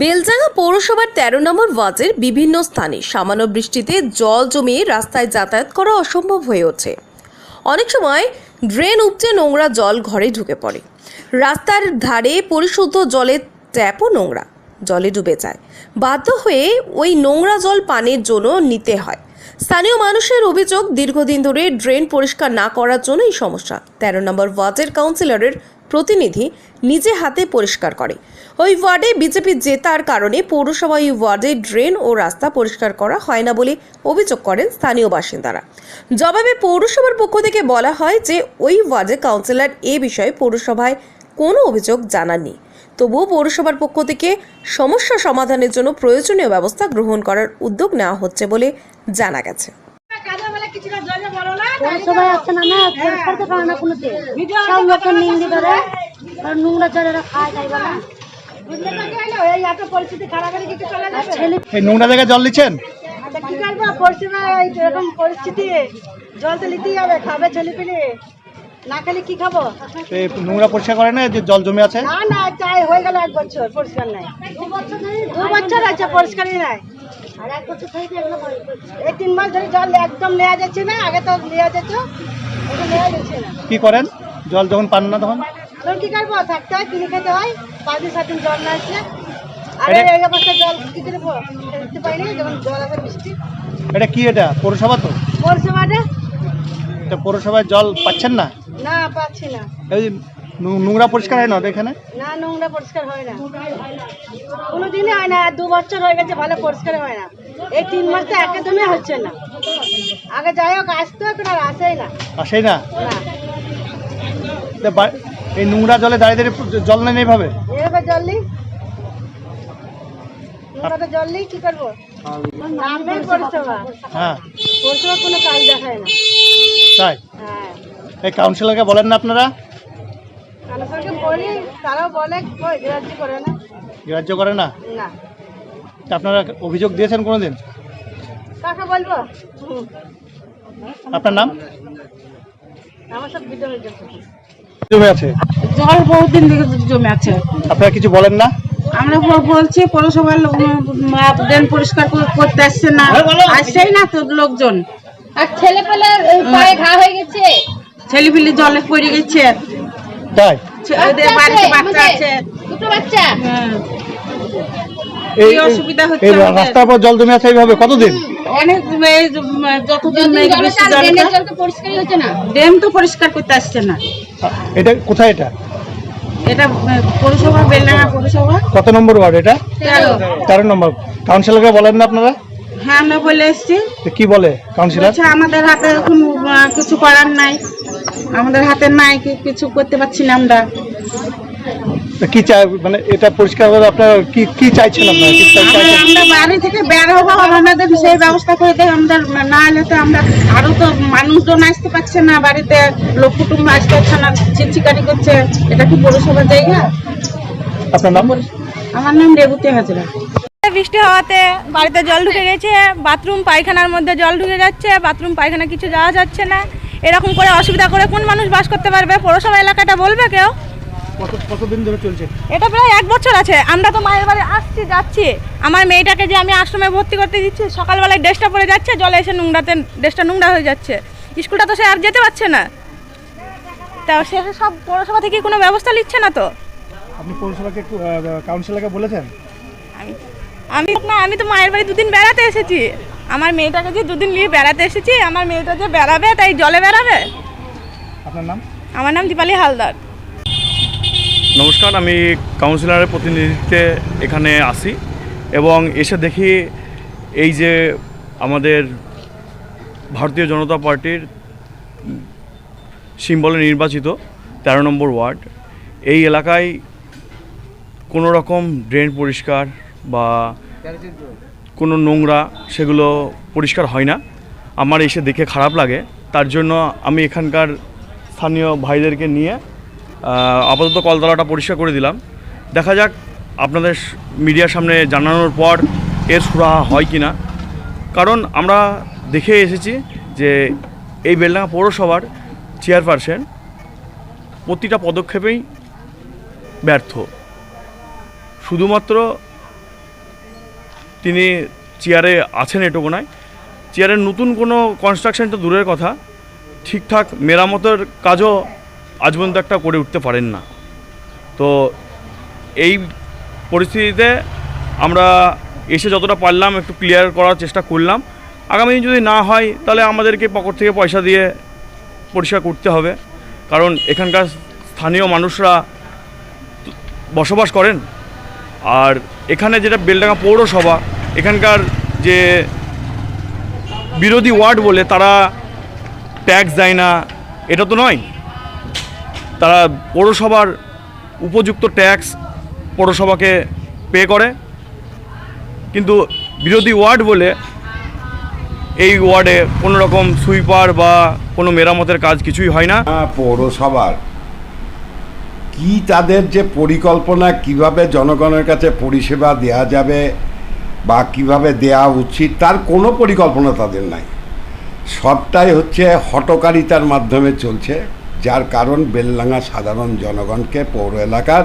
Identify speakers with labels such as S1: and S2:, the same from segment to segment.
S1: বেলডাঙ্গা পৌরসভার তেরো নম্বর ওয়ার্ডের বিভিন্ন স্থানে সামান্য বৃষ্টিতে জল জমিয়ে রাস্তায় যাতায়াত করা অসম্ভব হয়ে ওঠে। অনেক সময় ড্রেন উপচে নোংরা জল ঘরে ঢুকে পড়ে। রাস্তার ধারে পরিশুদ্ধ জলের ট্যাপও নোংরা, জলে ডুবে যায়। বাধ্য হয়ে ওই নোংরা জল পানের জন্য নিতে হয়। স্থানীয় মানুষের অভিযোগ, দীর্ঘদিন ধরে ড্রেন পরিষ্কার না করার জন্য এই সমস্যা। তেরো নম্বর ওয়ার্ডের কাউন্সিলরের প্রতিনিধি নিজে হাতে পরিষ্কার করে। ওই ওয়ার্ডে বিজেপি জেতার কারণে পৌরসভা ওই ওয়ার্ডে ড্রেন ও রাস্তা পরিষ্কার করা হয় না বলে অভিযোগ করেন স্থানীয় বাসিন্দারা। জবাবে পৌরসভার পক্ষ থেকে বলা হয় যে ওই ওয়ার্ডে কাউন্সিলর এ বিষয়ে পৌরসভায় কোনো অভিযোগ জানাননি। তবুও পৌরসভার পক্ষ থেকে সমস্যা সমাধানের জন্য প্রয়োজনীয় ব্যবস্থা গ্রহণ করার উদ্যোগ নেওয়া হচ্ছে বলে জানা গেছে।
S2: পৌরসভায় আসছে না না পরিষ্কার তো করে না কোনোতে সব লোকের নিন্দি করে নোংরা খায় তাই বলা।
S3: এই নোংরা জায়গায় জল নিচ্ছেন?
S4: কি করব? পরিষেবা এরকম পরিস্থিতি জল তো নিতেই হবে খাবে ছেলে পেলে। না খেলে কি খাব?
S3: এই নোংরা পরিষ্কার করে না যে জল জমে আছে?
S4: না না চাই হয়ে গেল এক বছর পরিষ্কার নাই। দু বছর আছে পরিষ্কারই নাই। এই তিন মাস ধরে জল একদম নেওয়া যাচ্ছে না আগে তো নেওয়া যেত নেওয়া যাচ্ছে না।
S3: কি করেন? জল যখন পান না তখন?
S4: তখন কি করব থাকতে হয় কিনে খেতে হয়। পাঁচ দিন সাত দিন জল না আসছে আরে এই অবস্থা জল কি করে দেখতে পাই না যখন জল আসে বৃষ্টি।
S3: এটা কি এটা? পৌরসভা তো?
S4: পরিষেবাটা
S3: এটা পৌরসভায় জল পাচ্ছেন না?
S4: না পাচ্ছি না।
S3: এই নোংরা পরিষ্কার হয় না এখানে?
S4: না নোংরা পরিষ্কার হয় না। কোনো দিনই হয় না দু বছর হয়ে গেছে ভালো পরিষ্কার হয় না। এই তিন মাস তো একদমই হচ্ছে না। আগে যাই হোক আসতো এখন আর আসেই না।
S3: আসেই না?
S4: না।
S3: তা এই নোংরা জলে দাঁড়িয়ে দাঁড়িয়ে জল নেন এইভাবে?
S4: এভাবে জল নিই। নোংরাতে জল নিই কি করব? নামবেই পরিষেবা
S3: হ্যাঁ।
S4: পরিষেবা কোনো কাজ দেখায় না।
S3: তাই?
S4: হ্যাঁ।
S3: এই কাউন্সিলরকে বলেন না আপনারা?
S4: কানাসরকে বলি তারাও বলে কই গ্রাহ্য করে না।
S3: গ্রাহ্য করে না?
S4: না।
S3: আপনারা অভিযোগ দিয়েছেন কোনোদিন?
S4: কাকে বলব?
S3: আপনার নাম?
S4: আমার সব যাচ্ছে
S3: জমে আছে?
S5: জল বহুদিন থেকে জমে আছে
S3: আপনারা কিছু বলেন না?
S5: আমরা বলছি পৌরসভার লোক ড্রেন পরিষ্কার করতে আসছে না। আসছেই না তো লোকজন।
S6: আর ছেলে পেলে পায়ে ঘা হয়ে গেছে।
S5: ছেলে পিলে জলে পড়ে গেছে।
S3: তাই?
S5: বাড়িতে বাচ্চা আছে।
S6: দুটো বাচ্চা।
S5: হ্যাঁ।
S3: এই
S5: অসুবিধা হচ্ছে?
S3: রাস্তার পর জল জমে আছে এইভাবে কতদিন?
S5: অনেক যতদিন
S6: জল তো পরিষ্কারই হচ্ছে না।
S5: ড্রেন তো পরিষ্কার করতে আসছে না।
S3: এটা কোথায় এটা?
S5: এটা আহ, পৌরসভা বেলডাঙ্গা পৌরসভা।
S3: কত নম্বর ওয়ার্ড এটা?
S5: তেরো।
S3: নম্বর। কাউন্সিলরকে বলেন না আপনারা?
S5: হ্যাঁ আমরা বলে এসছি।
S3: কি বলে কাউন্সিলর?
S5: আমাদের হাতে এখন কিছু করার নাই। আমাদের হাতে নাই কি- কিছু করতে পারছি না আমরা।
S3: কি চাই মানে এটা পরিষ্কার করে আপনারা কি কি চাইছেন আপনারা? কি
S5: আমরা
S3: চাইছেন?
S5: আমরা বাড়ি থেকে বের হব আমাদের সেই ব্যবস্থা করে দেয় আমাদের না হলে তো আমরা আরও তো মানুষজন আসতে পারছে না বাড়িতে। লোক কুটুম্ব আসতে পারছে না চিচিকারি করছে। এটা কি পৌরসভার জায়গা?
S3: আপনার নাম?
S5: আমার নাম রেবতী হাজরা।
S7: বৃষ্টি হওয়াতে বাড়িতে জল ঢুকে গেছে বাথরুম পায়খানার মধ্যে জল ঢুকে যাচ্ছে বাথরুম পায়খানা কিছু যাওয়া যাচ্ছে না। এরকম করে অসুবিধা করে কোন মানুষ বাস করতে পারবে? পৌরসভা এলাকাটা বলবে কেউ?
S3: কত কতদিন ধরে চলছে?
S7: এটা প্রায় এক বছর আছে। আমরা তো মায়ের বাড়ি আসছি যাচ্ছি। আমার মেয়েটাকে যে আমি আশ্রমে ভর্তি করতে দিচ্ছি সকালবেলায় ড্রেসটা পরে যাচ্ছে জলে এসে নোংরাতে ড্রেসটা নোংরা হয়ে যাচ্ছে। স্কুলটা তো সে আর যেতে পারছে না। তা সে সব পৌরসভা থেকে কোনো ব্যবস্থা নিচ্ছে না তো?
S3: আপনি পৌরসভাকে কাউন্সিলরকে বলেছেন?
S7: আমি আমি না আমি তো মায়ের বাড়ি দুদিন বেড়াতে এসেছি। আমার মেয়েটাকে যে দুদিন নিয়ে বেড়াতে এসেছি আমার মেয়েটা যে বেড়াবে তাই জলে বেড়াবে?
S3: আপনার নাম?
S7: আমার নাম দীপালি হালদার।
S8: নমস্কার, আমি কাউন্সিলরের প্রতিনিধিত্বে এখানে আসি এবং এসে দেখি এই যে আমাদের ভারতীয় জনতা পার্টির সিম্বলে নির্বাচিত তেরো নম্বর ওয়ার্ড, এই এলাকায় কোনো রকম ড্রেন পরিষ্কার বা কোনো নোংরা সেগুলো পরিষ্কার হয় না। আমার এসে দেখে খারাপ লাগে, তার জন্য আমি এখানকার স্থানীয় ভাইদেরকে নিয়ে আপাতত কলতলাটা পরিষ্কার করে দিলাম। দেখা যাক আপনাদের মিডিয়ার সামনে জানানোর পর এর সুরাহা হয় কি না কারণ আমরা দেখে এসেছি যে এই বেলডাঙ্গা পৌরসভার চেয়ারপারসন প্রতিটা পদক্ষেপেই ব্যর্থ। শুধুমাত্র তিনি চেয়ারে আছেন এটুকু নয় চেয়ারের নতুন কোনো কনস্ট্রাকশন তো দূরের কথা। ঠিকঠাক মেরামতের কাজও আজ পর্যন্ত একটা করে উঠতে পারেন না। তো এই পরিস্থিতিতে আমরা এসে যতটা পারলাম একটু ক্লিয়ার করার চেষ্টা করলাম। আগামী দিন যদি না হয়, তাহলে আমাদেরকে পকেট থেকে পয়সা দিয়ে পরিষ্কার করতে হবে। কারণ এখানকার স্থানীয় মানুষরা বসবাস করেন। আর এখানে যেটা বেলডাঙ্গা পৌরসভা, এখানকার যে বিরোধী ওয়ার্ড বলে, তারা ট্যাক্স দেয় না। এটা তো নয়। তারা পৌরসভার উপযুক্ত ট্যাক্স পৌরসভাকে পে করে। কিন্তু বিরোধী ওয়ার্ড বলে এই ওয়ার্ডে কোনো রকম সুইপার বা কোনো মেরামতের কাজ কিছুই হয় না।
S9: পৌরসভার কি তাদের যে পরিকল্পনা, কীভাবে জনগণের কাছে পরিষেবা দেয়া যাবে বা কীভাবে দেয়া উচিত, তার কোনো পরিকল্পনা তাদের নাই। সবটাই হচ্ছে হটকারিতার মাধ্যমে চলছে। যার কারণ বেললাঙ্গা সাধারণ জনগণকে পৌর এলাকার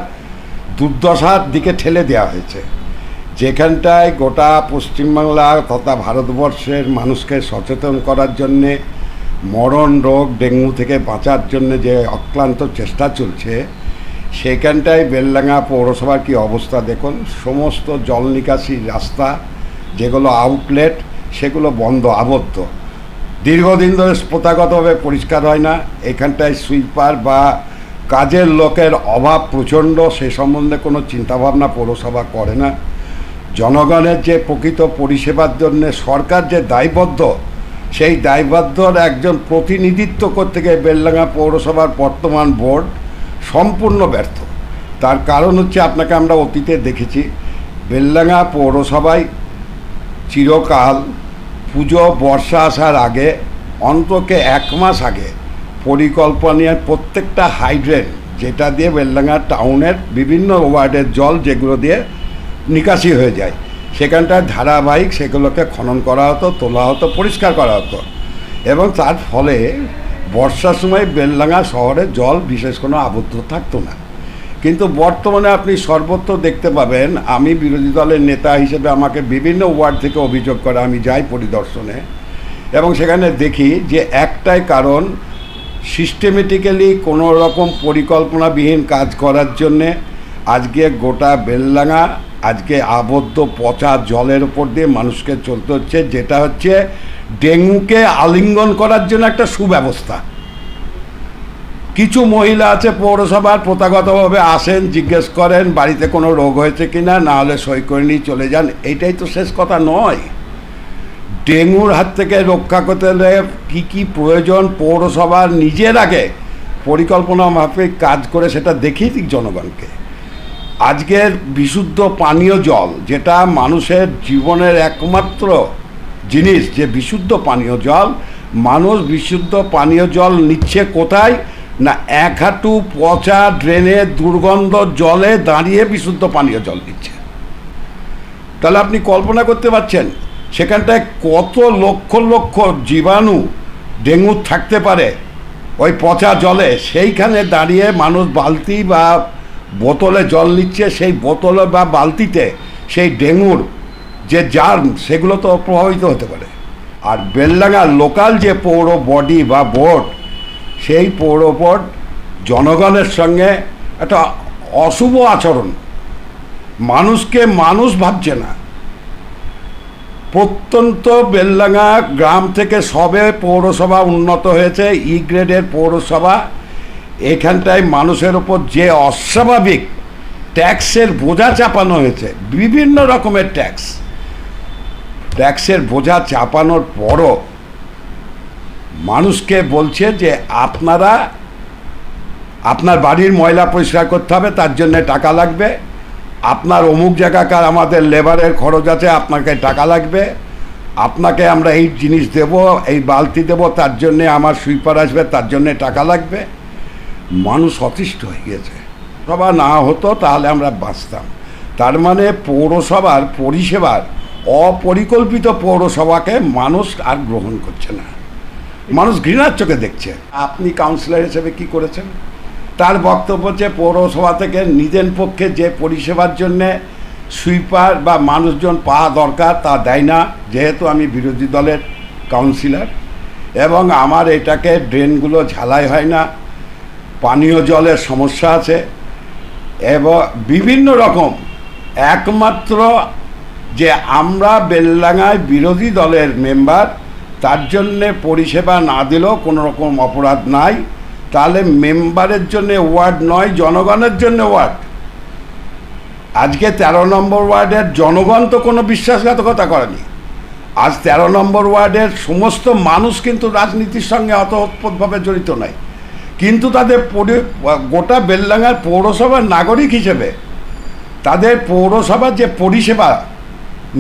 S9: দুর্দশার দিকে ঠেলে দেওয়া হয়েছে। যেখানটায় গোটা পশ্চিমবাংলা তথা ভারতবর্ষের মানুষকে সচেতন করার জন্যে, মরণ রোগ ডেঙ্গু থেকে বাঁচার জন্য যে অক্লান্ত চেষ্টা চলছে, সেখানটায় বেলডাঙ্গা পৌরসভার কি অবস্থা দেখুন। সমস্ত জল নিকাশি রাস্তা, যেগুলো আউটলেট সেগুলো বন্ধ, আবদ্ধ। দীর্ঘদিন ধরে প্রথাগতভাবে পরিষ্কার হয় না। এখানটায় সুইপার বা কাজের লোকের অভাব প্রচণ্ড, সে সম্বন্ধে কোনো চিন্তাভাবনা পৌরসভা করে না। জনগণের যে প্রকৃত পরিষেবার জন্য সরকার যে দায়বদ্ধ, সেই দায়বদ্ধর একজন প্রতিনিধিত্ব করতে গিয়ে বেলডাঙ্গা পৌরসভার বর্তমান বোর্ড সম্পূর্ণ ব্যর্থ। তার কারণ হচ্ছে আপনাকে আমরা অতীতে দেখেছি, বেলডাঙ্গা পৌরসভায় চিরকাল পুজো বর্ষা আসার আগে অন্তকে এক মাস আগে পরিকল্পনার প্রত্যেকটা হাইড্রেন, যেটা দিয়ে বেলডাঙ্গা টাউনের বিভিন্ন ওয়ার্ডের জল যেগুলো দিয়ে নিকাশি হয়ে যায়, সেখানটায় ধারাবাহিক সেগুলোকে খনন করা হতো, তোলা হতো, পরিষ্কার করা হতো। এবং তার ফলে বর্ষার সময় বেলডাঙ্গা শহরে জল বিশেষ কোনো আবদ্ধ থাকতো না। কিন্তু বর্তমানে আপনি সর্বত্র দেখতে পাবেন, আমি বিরোধী দলের নেতা হিসেবে আমাকে বিভিন্ন ওয়ার্ড থেকে অভিযোগ করে আমি যাই পরিদর্শনে এবং সেখানে দেখি যে একটাই কারণ সিস্টেমেটিক্যালি কোনো রকম পরিকল্পনাবিহীন কাজ করার জন্যে আজকে গোটা বেলডাঙ্গা, আজকে আবদ্ধ পচা জলের উপর দিয়ে মানুষকে চলতে হচ্ছে, যেটা হচ্ছে ডেঙ্গুকে আলিঙ্গন করার জন্য একটা সুব্যবস্থা। কিছু মহিলা আছে পৌরসভার, প্রথাগতভাবে আসেন, জিজ্ঞেস করেন, বাড়িতে কোনো রোগ হয়েছে কি না না হলে সই করে নিয়ে চলে যান। এটাই তো শেষ কথা নয়। ডেঙ্গুর হাত থেকে রক্ষা করতে হলে কী কী প্রয়োজন পৌরসভার নিজের আগে পরিকল্পনা মাফিক কাজ করে সেটা দেখিয়ে দিক জনগণকে। আজকের বিশুদ্ধ পানীয় জল, যেটা মানুষের জীবনের একমাত্র জিনিস, যে বিশুদ্ধ পানীয় জল, মানুষ বিশুদ্ধ পানীয় জল নিচ্ছে কোথায়? না, এক হাঁটু পচা ড্রেনে দুর্গন্ধ জলে দাঁড়িয়ে বিশুদ্ধ পানীয় জল দিচ্ছে। তাহলে আপনি কল্পনা করতে পারছেন, সেখানটায় কত লক্ষ লক্ষ জীবাণু, ডেঙ্গু থাকতে পারে ওই পচা জলে, সেইখানে দাঁড়িয়ে মানুষ বালতি বা বোতলে জল নিচ্ছে, সেই বোতলে বা বালতিতে সেই ডেঙ্গুর যে জার্ম, সেগুলো তো প্রভাবিত হতে পারে। আর বেলডাঙ্গার লোকাল যে পৌর বডি বা বোর্ড সেই পৌর বোর্ড জনগণের সঙ্গে একটা অশুভ আচরণ। মানুষকে মানুষ ভাবছে না। প্রত্যন্ত বেলডাঙ্গা গ্রাম থেকে সবে পৌরসভা উন্নত হয়েছে ই গ্রেডের পৌরসভা। এখানটায় মানুষের ওপর যে অস্বাভাবিক ট্যাক্সের বোঝা চাপানো হয়েছে, বিভিন্ন রকমের ট্যাক্স। ট্যাক্সের বোঝা চাপানোর পরও মানুষকে বলছে যে আপনারা, আপনার বাড়ির ময়লা পরিষ্কার করতে হবে, তার জন্য টাকা লাগবে। আপনার অমুক জায়গাকার আমাদের লেবারের খরচ আছে, আপনাকে টাকা লাগবে। আপনাকে আমরা এই জিনিস দেব, এই বালতি দেব, তার জন্যে আমার সুইপার আসবে, তার জন্যে টাকা লাগবে। মানুষ অতিষ্ঠ হয়ে গেছে সভা না হতো, তাহলে আমরা বাঁচতাম। তার মানে পৌরসভার পরিষেবার অপরিকল্পিত পৌরসভাকে মানুষ আর গ্রহণ করছে না। মানুষ ঘৃণার চোখে দেখছে। আপনি কাউন্সিলর হিসেবে কি করেছেন? তার বক্তব্য যে পৌরসভা থেকে নিজের পক্ষে যে পরিষেবার জন্যে সুইপার বা মানুষজন পাওয়া দরকার তা দেয় না, যেহেতু আমি বিরোধী দলের কাউন্সিলর এবং আমার এটাকে ড্রেনগুলো ঝালাই হয় না, পানীয় জলের সমস্যা আছে এবং বিভিন্ন রকম, একমাত্র যে আমরা বেলডাঙায় বিরোধী দলের মেম্বার তার জন্যে পরিষেবা না দিলেও কোনো রকম অপরাধ নাই। তাহলে মেম্বারের জন্য ওয়ার্ড নয়, জনগণের জন্য ওয়ার্ড। আজকে তেরো নম্বর ওয়ার্ডের জনগণ তো কোনো বিশ্বাসঘাতকতা করেনি। আজ তেরো নম্বর ওয়ার্ডের সমস্ত মানুষ কিন্তু রাজনীতির সঙ্গে অত জড়িত নয়। কিন্তু তাদের গোটা বেলডাঙ্গার পৌরসভার নাগরিক হিসেবে তাদের পৌরসভার যে পরিষেবা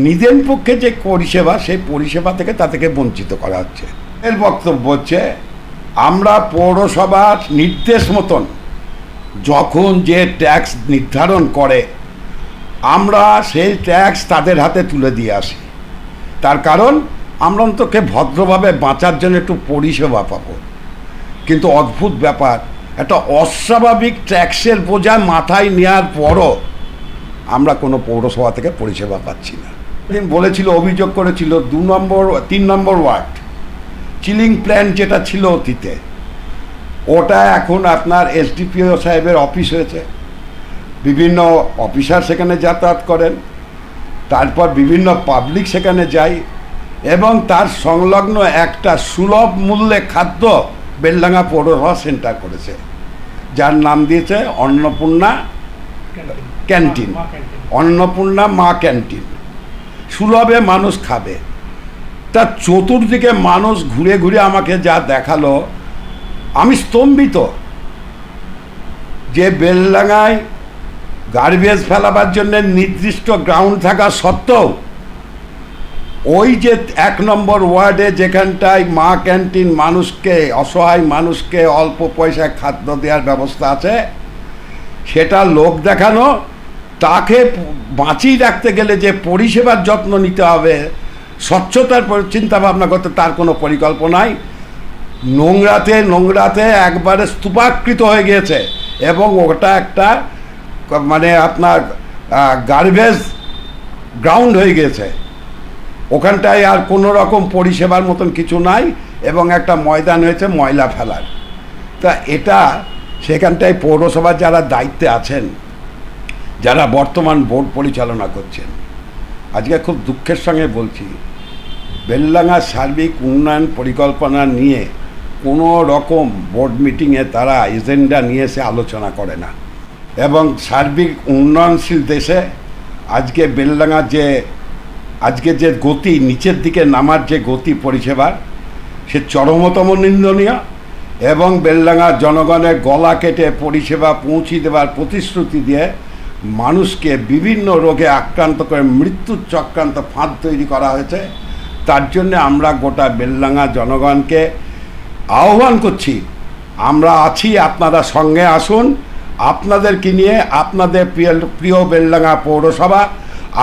S9: নিজের পক্ষে যে পরিষেবা, সেই পরিষেবা থেকে তাদেরকে বঞ্চিত করা হচ্ছে। এর বক্তব্য হচ্ছে, আমরা পৌরসভার নির্দেশ মতন যখন যে ট্যাক্স নির্ধারণ করে, আমরা সেই ট্যাক্স তাদের হাতে তুলে দিয়ে আসি। তার কারণ, আমরা অন্তকে ভদ্রভাবে বাঁচার জন্য একটু পরিষেবা পাবো। কিন্তু অদ্ভুত ব্যাপার, একটা অস্বাভাবিক ট্যাক্সের বোঝা মাথায় নেওয়ার পরও আমরা কোনো পৌরসভা থেকে পরিষেবা পাচ্ছি না। বলেছিল অভিযোগ করেছিল দু নম্বর তিন নম্বর ওয়ার্ড। চিলিং প্ল্যান যেটা ছিল অতীতে ওটা এখন আপনার এসডিপিও সাহেবের অফিস হয়েছে। বিভিন্ন অফিসার সেখানে যাতায়াত করেন তারপর বিভিন্ন পাবলিক সেখানে যায় এবং তার সংলগ্ন একটা সুলভ মূল্যে খাদ্য বেলডাঙ্গা পৌরসভা সেন্টার করেছে যার নাম দিয়েছে অন্নপূর্ণা ক্যান্টিন অন্নপূর্ণা মা ক্যান্টিন সুলভে মানুষ খাবে। তা চতুর্দিকে মানুষ ঘুরে ঘুরে আমাকে যা দেখাল, আমি স্তম্ভিত। যে বেলডাঙ্গায় গার্বেজ ফেলাবার জন্য নির্দিষ্ট গ্রাউন্ড থাকা সত্ত্বেও, ওই যে এক নম্বর ওয়ার্ডে যেখানটায় মা ক্যান্টিন মানুষকে, অসহায় মানুষকে অল্প পয়সায় খাদ্য দেওয়ার ব্যবস্থা আছে, সেটা লোক দেখানো তাকে বাঁচিয়ে রাখতে গেলে যে পরিষেবার যত্ন নিতে হবে, স্বচ্ছতার চিন্তা ভাবনা করতে তার কোনো পরিকল্পনাই নোংরাতে নোংরাতে একবারে স্তূপাকৃত হয়ে গিয়েছে এবং ওটা একটা মানে আপনার গার্বেজ গ্রাউন্ড হয়ে গেছে ওখানটায় আর কোনো রকম পরিষেবার মতন কিছু নাই এবং একটা ময়দান হয়েছে ময়লা ফেলার। তা এটা সেখানটায় পৌরসভার যারা দায়িত্বে আছেন যারা বর্তমান বোর্ড পরিচালনা করছেন। আজকে খুব দুঃখের সঙ্গে বলছি বেলডাঙ্গার সার্বিক উন্নয়ন পরিকল্পনা নিয়ে কোনো রকম বোর্ড মিটিংয়ে তারা এজেন্ডা নিয়ে এসে আলোচনা করে না। এবং সার্বিক উন্নয়নশীল দেশে আজকে বেলডাঙ্গার যে, আজকে যে গতি, নিচের দিকে নামার যে গতি পরিষেবার, সে চরমতম নিন্দনীয় এবং বেলডাঙ্গার জনগণের গলা কেটে পরিষেবা পৌঁছে দেওয়ার প্রতিশ্রুতি দিয়ে মানুষকে বিভিন্ন রোগে আক্রান্ত করে মৃত্যুর চক্রান্ত ফাঁদ তৈরি করা হয়েছে। তার জন্য আমরা গোটা বেলডাঙ্গা জনগণকে আহ্বান করছি। আমরা আছি আপনারা সঙ্গে আসুন। আপনাদেরকে নিয়ে আপনাদের প্রিয় প্রিয় বেলডাঙ্গা পৌরসভা,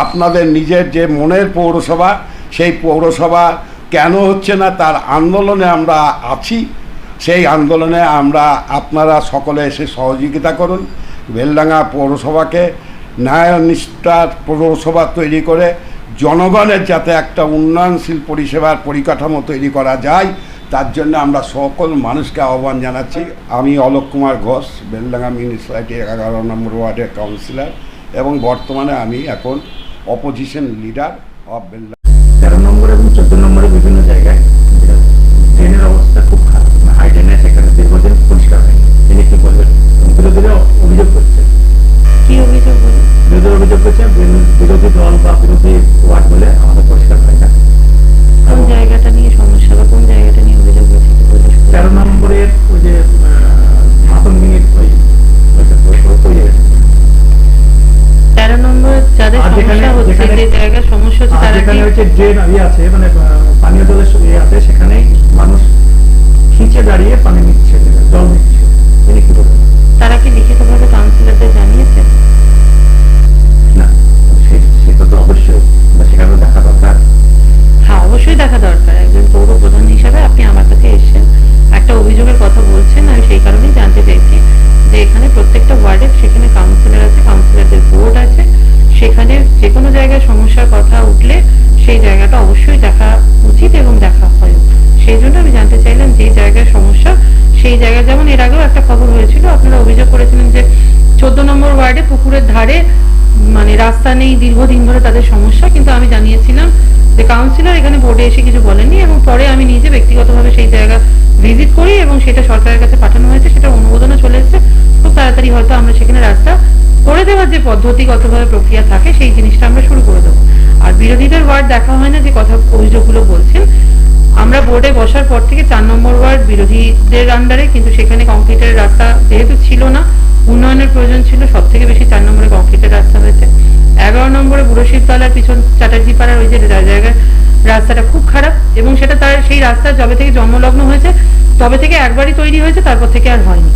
S9: আপনাদের নিজের যে মনের পৌরসভা, সেই পৌরসভা কেন হচ্ছে না তার আন্দোলনে আমরা আছি। সেই আন্দোলনে আমরা আপনারা সকলে এসে সহযোগিতা করুন। বেলডাঙ্গা পৌরসভাকে ন্যায়নিষ্ঠার পৌরসভা তৈরি করে জনগণের যাতে একটা উন্নয়নশীল পরিষেবার পরিকাঠামো তৈরি করা যায়, তার জন্য আমরা সকল মানুষকে আহ্বান জানাচ্ছি। আমি অলোক কুমার ঘোষ, বেলডাঙ্গা মিউনিসিপ্যালিটি এগারো নম্বর ওয়ার্ডের কাউন্সিলর এবং বর্তমানে আমি এখন অপোজিশন লিডার অফ বেলডাঙ্গা
S2: হয়েছে
S10: বিরোধী দল বা বিরোধী ওয়ার্ড বলে আমাদের পরিষ্কার হয় না।
S2: জায়গাটা নিয়ে সমস্যা বা কোন জায়গাটা নিয়ে অভিযোগ হয়েছে
S10: তেরো নম্বরের ওই যে মাতন নিয়ে ওই ইয়ে মানে, পানীয় জলের ইয়ে সেখানে মানুষ খিচে দাঁড়িয়ে পানি নিচ্ছে জল নিচ্ছে।
S11: ধারে মানে রাস্তা নেই, দীর্ঘদিন ধরে তাদের সমস্যা, কিন্তু আমি জানিয়েছিলাম যে কাউন্সিলর এখানে বোর্ডে এসে কিছু বলেনি এবং পরে আমি নিজে ব্যক্তিগতভাবে সেই জায়গা ভিজিট করি এবং সেটা সরকারের কাছে পাঠানো হয়েছে, সেটা অনুমোদনও চলে এসেছে। খুব তাড়াতাড়ি হয়তো আমরা সেখানে রাস্তা করে দেওয়ার যে পদ্ধতিগতভাবে প্রক্রিয়া থাকে, সেই জিনিসটা আমরা শুরু করে দেবো। আর বিরোধীদের ওয়ার্ড দেখা হয় না যে কথা, অভিযোগগুলো বলছেন। আমরা বোর্ডে বসার পর থেকে চার নম্বর ওয়ার্ড বিরোধীদের আন্ডারে কিন্তু সেখানে কংক্রিটের রাস্তা যেহেতু ছিল না, উন্নয়নের প্রয়োজন ছিল সব থেকে বেশি চার নম্বরে কংক্রিটের রাস্তা হয়েছে। এগারো নম্বরে বুড়োশিবতলার পিছন চ্যাটার্জি পাড়ার ওই যে জায়গায় রাস্তাটা খুব খারাপ এবং সেটা তার, সেই রাস্তা যবে থেকে জন্মলগ্ন হয়েছে, তবে থেকে একবারই তৈরি হয়েছে, তারপর থেকে আর হয়নি।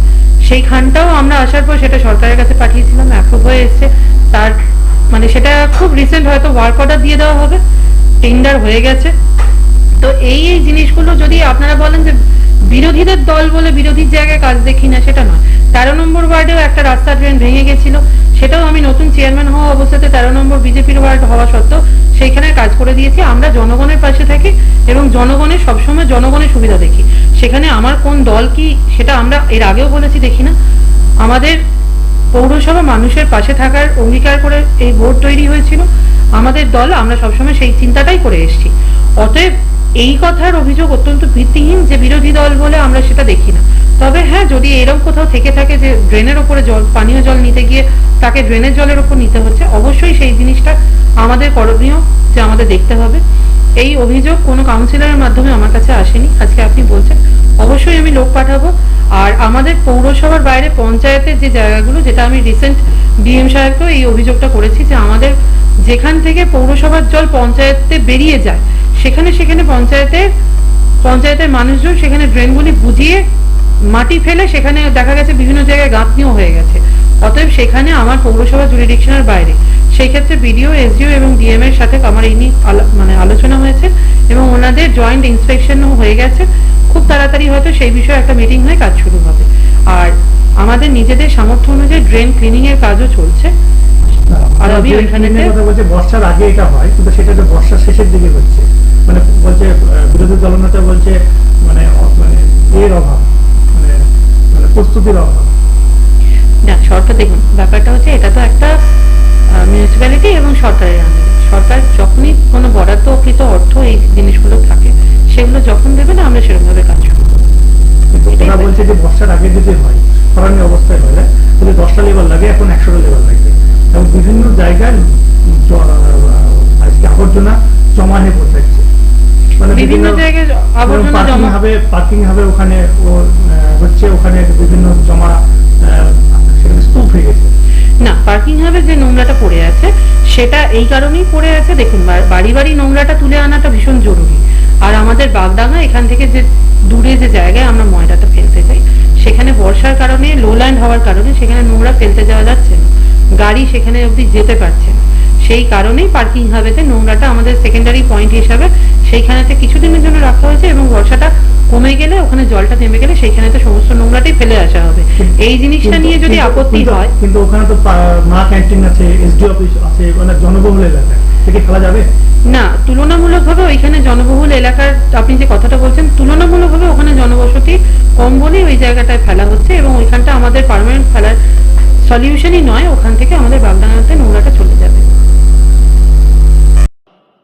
S11: সেই খানটাও আমরা আসার পর সেটা সরকারের কাছে পাঠিয়েছিলাম অ্যাপ্রুভ হয়ে এসছে। তার মানে সেটা খুব রিসেন্ট হয়তো ওয়ার্ক অর্ডার দিয়ে দেওয়া হবে। টেন্ডার হয়ে গেছে। তো এই এই জিনিসগুলো যদি আপনারা বলেন যে বিরোধীদের দল বলে বিরোধীর জায়গায় কাজ দেখি না, সেটা নয়। তেরো নম্বর ওয়ার্ডেও একটা রাস্তা ড্রেন ভেঙে গেছিল। সেটাও আমি নতুন চেয়ারম্যান হওয়া অবস্থাতে তেরো নম্বর বিজেপির ওয়ার্ড হওয়া সত্ত্বেও সেইখানে কাজ করে দিয়েছি। আমরা জনগণের পাশে থাকি এবং জনগণের সবসময় জনগণের সুবিধা দেখি। সেখানে আমার কোন দল কি, সেটা আমরা এর আগেও বলেছি, দেখি না। আমাদের পৌরসভা মানুষের পাশে থাকার অঙ্গীকার করে এই বোর্ড তৈরি হয়েছিল। আমাদের দল, আমরা সবসময় সেই চিন্তাটাই করে এসেছি। অতএব এই কথার অভিযোগ অত্যন্ত ভিত্তিহীন যে বিরোধী দল বলে আমরা সেটা দেখি না। তবে হ্যাঁ যদি এরকম কোথাও থেকে থাকে যে ড্রেনের ওপরে জল, পানীয় জল নিতে গিয়ে তাকে ড্রেনের জলের ওপর নিতে হচ্ছে, অবশ্যই সেই জিনিসটা আমাদের করণীয় যে আমাদের দেখতে হবে। এই অভিযোগ কোনো কাউন্সিলরের মাধ্যমে আমার কাছে আসেনি। আজকে আপনি বলছেন, অবশ্যই আমি লোক পাঠাবো। আর আমাদের পৌরসভার বাইরে পঞ্চায়েতের যে জায়গাগুলো, যেটা আমি রিসেন্ট ডিএম সাহেবকেও এই অভিযোগটা করেছি যে আমাদের যেখান থেকে পৌরসভার জল পঞ্চায়েতে বেরিয়ে যায় সেখানে সেখানে পঞ্চায়েতের পঞ্চায়েতের মানুষজন সেখানে ড্রেনগুলি বুঝিয়ে মাটি ফেলে সেখানে দেখা গেছে বিভিন্ন জায়গায় গাঁথনিও হয়ে গেছে। অতএব সেখানে আমার পৌরসভা জুরিডিকশনের বাইরে। সেই ক্ষেত্রে বিডিও এসডিও এবং ডিএম এর সাথে আমার এই নিয়ে মানে আলোচনা হয়েছে এবং ওনাদের জয়েন্ট ইন্সপেকশনও হয়ে গেছে। খুব তাড়াতাড়ি হয়তো সেই বিষয়ে একটা মিটিং হয়ে কাজ শুরু হবে। আর আমাদের নিজেদের সামর্থ্য অনুযায়ী ড্রেন ক্লিনিং এর কাজও চলছে। আর আমি
S10: কথা বলছে বর্ষার আগে এটা হয় কিন্তু সেটা তো বর্ষার শেষের দিকে হচ্ছে। মানে বলছে বিরোধী দলনেতা বলছে মানে মানে এর অভাব মানে মানে প্রস্তুতির অভাব।
S11: না সরকার দেখুন ব্যাপারটা হচ্ছে এটা তো একটা মিউনিসিপ্যালিটি এবং সরকারের আন্ডারে। সরকার যখনই কোনো বরাদ্দকৃত অর্থ এই জিনিসগুলো থাকে সেগুলো যখন দেবে না আমরা সেরকমভাবে কাজ করব
S10: ওরা বলছে। যে বর্ষার আগে যদি হয় খরানি অবস্থায় হলে তাহলে দশটা লেবার লাগে এখন একশোটা লেবার লাগবে। এবং বিভিন্ন জায়গায় আজকে আবর্জনা জমা হয়ে পড়ে থাকছে
S11: বিভিন্ন জায়গায় আবর্জনা জমা।
S10: হবে পার্কিং হবে ওখানে ও হচ্ছে ওখানে বিভিন্ন জমা স্তূপ হয়ে গেছে।
S11: না পার্কিং হাবে যে নোংরাটা পড়ে আছে সেটা এই কারণেই পড়ে আছে। দেখুন বাড়ি বাড়ি নোংরাটা তুলে আনাটা ভীষণ জরুরি। আর আমাদের বাগডাঙ্গা এখান থেকে যে দূরে যে জায়গায় আমরা ময়লাটা ফেলতে যাই সেখানে বর্ষার কারণে লোল্যান্ড হওয়ার কারণে সেখানে নোংরা ফেলতে যাওয়া যাচ্ছে না। গাড়ি সেখানে অবধি যেতে পারছে না। সেই কারণেই পার্কিং হাবেতে নোংরাটা আমাদের সেকেন্ডারি পয়েন্ট হিসাবে সেইখানেতে কিছুদিনের জন্য রাখা হয়েছে এবং বর্ষাটা কমে গেলে ওখানে জলটা নেমে গেলে সেইখানেতে সমস্ত নোংরাটাই ফেলে আসা হবে। এই জিনিসটা নিয়ে যদি আপত্তি হয়
S10: কিন্তু ওখানে তো মা ক্যান্টিন আছে এসডি অফিস আছে মানে জনবহুল এলাকা। থেকে খেলা যাবে?
S11: না তুলনামূলকভাবে ওইখানে জনবহুল এলাকার আপনি যে কথাটা বলছেন তুলনামূলকভাবে ওখানে জনবসতি কম বলেই ওই জায়গাটায় ফেলা হচ্ছে এবং ওইখানটা আমাদের পার্মানেন্ট ফেলার সলিউশনই নয় ওখান থেকে আমাদের বাগডাঙ্গাতে নোংরাটা চলে যাবে।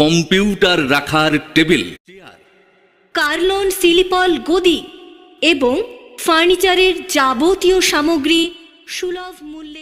S12: computer রাখার টেবিল।
S13: কার্লন সিলিপল গদি এবং ফার্নিচারের যাবতীয় সামগ্রী সুলভ মূল্যে